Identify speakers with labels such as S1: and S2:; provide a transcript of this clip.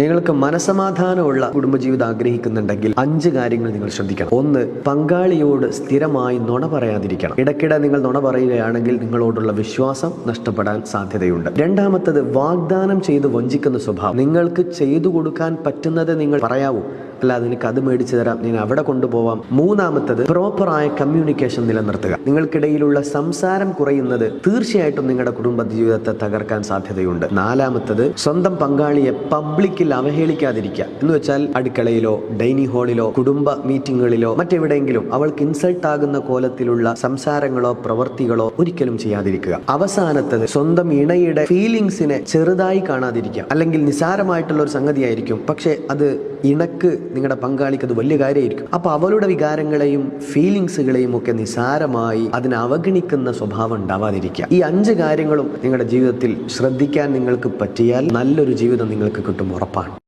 S1: നിങ്ങൾക്ക് മനസമാധാനമുള്ള കുടുംബജീവിതം ആഗ്രഹിക്കുന്നുണ്ടെങ്കിൽ അഞ്ച് കാര്യങ്ങൾ നിങ്ങൾ ശ്രദ്ധിക്കണം. ഒന്ന് പങ്കാളിയോട് സ്ഥിരമായി നുണ പറയാതിരിക്കണം. ഇടയ്ക്കിടെ നിങ്ങൾ നുണ പറയുകയാണെങ്കിൽ നിങ്ങളോടുള്ള വിശ്വാസം നഷ്ടപ്പെടാൻ സാധ്യതയുണ്ട്. രണ്ടാമത്തത് വാഗ്ദാനം ചെയ്ത് വഞ്ചിക്കുന്ന സ്വഭാവം. നിങ്ങൾക്ക് ചെയ്തു കൊടുക്കാൻ പറ്റുന്നത് നിങ്ങൾ പറയാവൂ. അല്ലാതെ നിനക്ക് അത് മേടിച്ചു തരാം. ഞാൻ അവിടെ കൊണ്ടുപോവാം. മൂന്നാമത്തത് പ്രോപ്പറായ കമ്മ്യൂണിക്കേഷൻ നിലനിർത്തുക. നിങ്ങൾക്കിടയിലുള്ള സംസാരം കുറയുന്നത് തീർച്ചയായിട്ടും നിങ്ങളുടെ കുടുംബ ജീവിതത്തെ തകർക്കാൻ സാധ്യതയുണ്ട്. നാലാമത്തത് സ്വന്തം പങ്കാളിയെ പബ്ലിക്കിൽ അവഹേളിക്കാതിരിക്കുക. എന്ന് വെച്ചാൽ അടുക്കളയിലോ ഡൈനിങ് ഹാളിലോ കുടുംബ മീറ്റിങ്ങുകളിലോ മറ്റെവിടെയെങ്കിലും അവൾക്ക് ഇൻസൾട്ട് ആകുന്ന കോലത്തിലുള്ള സംസാരങ്ങളോ പ്രവൃത്തികളോ ഒരിക്കലും ചെയ്യാതിരിക്കുക. അവസാനത്തത് സ്വന്തം ഇണയുടെ ഫീലിങ്സിനെ ചെറുതായി കാണാതിരിക്കുക. അല്ലെങ്കിൽ നിസാരമായിട്ടുള്ള ഒരു സംഗതിയായിരിക്കും. പക്ഷേ അത് ഇണക്ക് നിങ്ങളുടെ പങ്കാളിക്ക് അത് വലിയ കാര്യമായിരിക്കും. അപ്പൊ അവളുടെ വികാരങ്ങളെയും ഫീലിങ്സുകളെയും ഒക്കെ നിസാരമായി അതിനെ അവഗണിക്കുന്ന സ്വഭാവം ഉണ്ടാവാതിരിക്കുക. ഈ അഞ്ച് കാര്യങ്ങളും നിങ്ങളുടെ ജീവിതത്തിൽ ശ്രദ്ധിക്കാൻ നിങ്ങൾക്ക് പറ്റിയാൽ നല്ലൊരു ജീവിതം നിങ്ങൾക്ക് കിട്ടും ഉറപ്പാണ്.